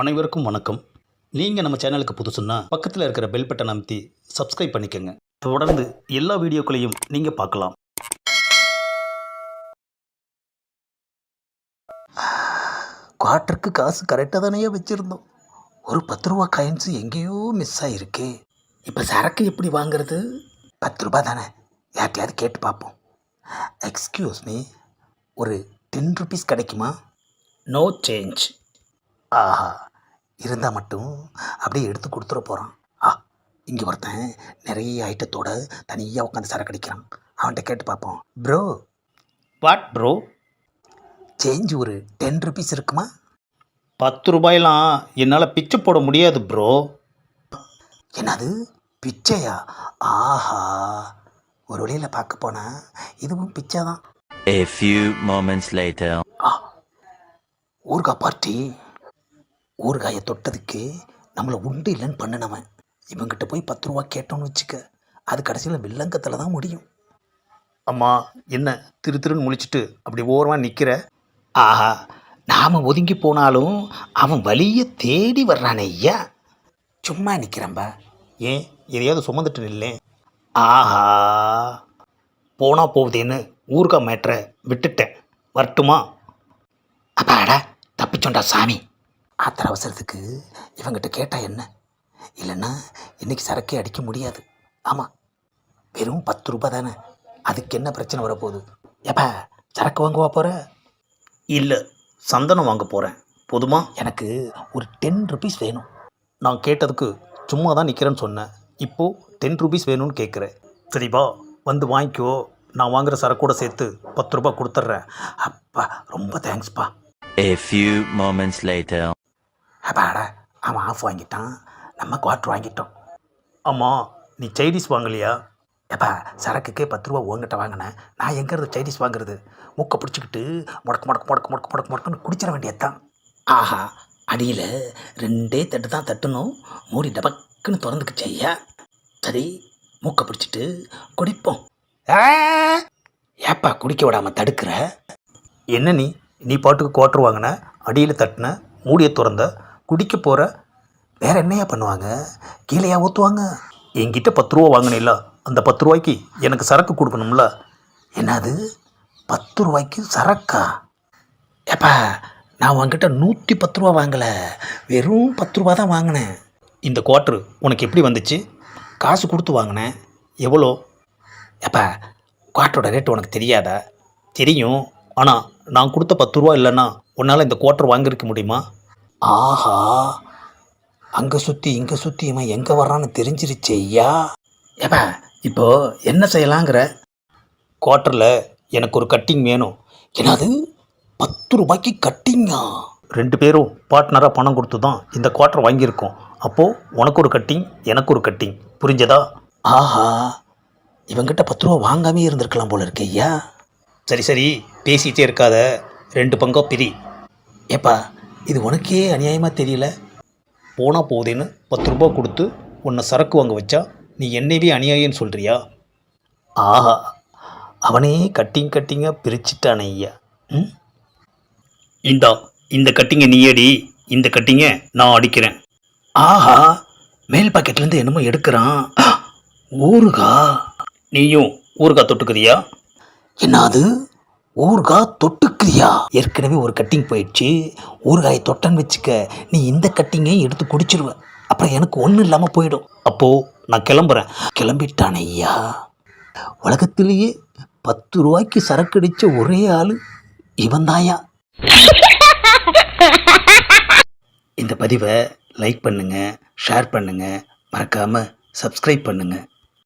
அனைவருக்கும் வணக்கம். நீங்கள் நம்ம சேனலுக்கு புதுசுன்னா பக்கத்தில் இருக்கிற பெல் பட்டன் அமைத்தி சப்ஸ்கிரைப் பண்ணிக்கோங்க. தொடர்ந்து எல்லா வீடியோக்களையும் நீங்கள் பார்க்கலாம். குவார்ட்டருக்கு காசு கரெக்டாக தானே வச்சுருந்தோம். ஒரு பத்து ரூபா காயின்ஸு எங்கேயோ மிஸ் ஆகிருக்கு இப்போ சரக்கு எப்படி வாங்குறது? பத்து ரூபா தானே. யார்ட்டையாவது கேட்டு பார்ப்போம். எக்ஸ்கியூஸ் மீ ஒரு டென் ருபீஸ் கிடைக்குமா? நோ சேஞ்ச் ஆஹா. இருந்தால் மட்டும் அப்படியே எடுத்து கொடுத்துட போகிறான் ஆ இங்கே ஒருத்தன் நிறைய ஐட்டத்தோட தனியாக உட்காந்து சரக்கு அடிக்கிறான். அவன்கிட்ட கேட்டு பார்ப்போம். ப்ரோ. வாட் ப்ரோ சேஞ்ச் ஒரு டென் ருபீஸ் இருக்குமா? பத்து ரூபாயெல்லாம் என்னால் பிச்சை போட முடியாது ப்ரோ என்னது? பிச்சையா? ஆஹா. ஒரு வழியில் பார்க்க போனால் இதுவும் பிச்சை தான் A few moments later. ஊறுகாய் பார்ட்டி ஊறுகாயை தொட்டதுக்கு நம்மளை உண்டு இல்லைன்னு பண்ணினவன். இவங்கிட்ட போய் பத்து ரூபா கேட்டோன்னு வச்சுக்க அது கடைசியில் வில்லங்கத்தில் தான் முடியும். அம்மா என்ன திரு திருன்னு முழிச்சிட்டு அப்படி ஓரமாக நிற்கிற ஆஹா நாம் ஒதுங்கி போனாலும் அவன் வழியை தேடி வர்றானே ஐயா. சும்மா நிற்கிறம்பா ஏன் எதையாவது சுமந்துட்டு நில்லே. ஆஹா போனால் போகுதேன்னு ஊறுகாய் மேட்ரை விட்டுட்டேன். வரட்டுமா? அப்பாடா தப்பிச்சோண்டா சாமி. ஆத்திர அவசரத்துக்கு இவங்கிட்ட கேட்டா என்ன? இல்லைன்னா இன்னைக்கு சரக்கே அடிக்க முடியாது. ஆமாம் வெறும் பத்து ரூபாய் தானே. அதுக்கு என்ன பிரச்சனை வரப்போகுது? ஏப்பா சரக்கு வாங்குவா போகிற இல்லை சந்தனம் வாங்க போகிறேன் போதுமா? எனக்கு ஒரு டென் ருபீஸ் வேணும். நான் கேட்டதுக்கு சும்மா தான் நிற்கிறேன்னு சொன்னேன். இப்போது டென் ருபீஸ் வேணும்னு கேட்குறேன் சரிப்பா வந்து வாங்கிக்கோ. நான் வாங்குற சரக்கோட சேர்த்து பத்து ரூபாய் கொடுத்துட்றேன். அப்பா ரொம்ப தேங்க்ஸ்ப்பா A few moments later. அப்பாடா அவன் ஆஃப் வாங்கிட்டான். நம்ம குவார்ட்ரு வாங்கிட்டோம். ஆமாம் நீ சைனீஸ் வாங்கலையா? ஏப்பா சரக்குக்கே பத்து ரூபா உங்ககிட்ட வாங்கினேன். நான் எங்கேருந்து சைனீஸ் வாங்குறது? மூக்கை பிடிச்சிக்கிட்டு முடக்கு முடக்கு முடக்கு முடக்கு முடக்கு முடக்குன்னு குடிச்சிட வேண்டியதுதான். ஆஹா அடியில் ரெண்டே தட்டு தான் தட்டணும். மூடி டபக்குன்னு திறந்துக்கு செய்யா சரி மூக்கை பிடிச்சிட்டு குடிப்போம். ஏப்பா குடிக்க விடாமல் தடுக்கிற? என்ன நீ? நீ பாட்டுக்கு குவாட்ரு வாங்கின அடியில் தட்டின மூடியை திறந்த குடிக்க போகிற வேற என்னையா பண்ணுவாங்க? கீழேயா ஊற்றுவாங்க என்கிட்ட பத்து ரூபா வாங்கினில்ல அந்த பத்து ரூபாய்க்கு எனக்கு சரக்கு கொடுக்கணும்ல. என்னது? பத்து ரூபாய்க்கு சரக்கா? ஏப்பா நான் உங்ககிட்ட நூற்றி பத்து ரூபா வாங்கலை வெறும் பத்து ரூபா தான் வாங்கினேன். இந்த குவார்ட்ரு உனக்கு எப்படி வந்துச்சு? காசு கொடுத்து வாங்கினேன். எவ்வளோ? ஏப்பா குவாட்டரோட ரேட் உனக்கு தெரியாதா? தெரியும் ஆனால் நான் கொடுத்த பத்து ரூபா இல்லைன்னா உன்னால் இந்த குவாட்டர் வாங்கியிருக்க முடியுமா? ஆஹா அங்கே சுற்றி இங்கே சுற்றி இவன் எங்கே வர்றான்னு தெரிஞ்சிருச்சு ஐயா. ஏப்பா இப்போது என்ன செய்யலாங்கிற? குவார்ட்டரில் எனக்கு ஒரு கட்டிங் வேணும். என்னது? பத்து ரூபாய்க்கு கட்டிங்கா? ரெண்டு பேரும் பார்ட்னராக பணம் கொடுத்து தான் இந்த குவார்ட்டர் வாங்கியிருக்கோம். அப்போது உனக்கு ஒரு கட்டிங் எனக்கு ஒரு கட்டிங். புரிஞ்சதா? ஆஹா இவங்கிட்ட பத்து ரூபா வாங்காமே இருந்திருக்கலாம் போல இருக்கு ஐயா. சரி சரி பேசிகிட்டே இருக்காத. ரெண்டு பங்கோ பிரி. ஏப்பா இது உனக்கே அநியாயமாக தெரியல? போனால் போகுதேன்னு பத்து ரூபா கொடுத்து உன்னை சரக்கு வாங்க வச்சா நீ என்னையவே அநியாயம்னு சொல்கிறியா ஆஹா அவனே கட்டிங் கட்டிங்காக பிரிச்சுட்டானே ஐயா. ம்? இந்தா இந்த கட்டிங்கை நீ அடி இந்த கட்டிங்கை நான் அடிக்கிறேன். ஆஹா மேல் பாக்கெட்லேருந்து என்னமோ எடுக்கிறான். ஊறுகா. நீயும் ஊறுகா தொட்டுக்கிறியா? என்னது? ஊறுகாய் தொட்டுக்கிறியா? ஏற்கனவே ஒரு கட்டிங் போயிடுச்சு. ஊறுகாயை தொட்டன்னு வச்சுக்க நீ இந்த கட்டிங்கையும் எடுத்து குடிச்சிருவ. அப்புறம் எனக்கு ஒன்றும் இல்லாமல் போயிடும். அப்போது நான் கிளம்புறேன். கிளம்பிட்டானே ஐயா. உலகத்திலேயே பத்து ரூபாய்க்கு சரக்கு அடித்த ஒரே ஆள் இவன்தாயா இந்த பதிவை லைக் பண்ணுங்கள் ஷேர் பண்ணுங்கள் மறக்காமல் சப்ஸ்கிரைப் பண்ணுங்கள்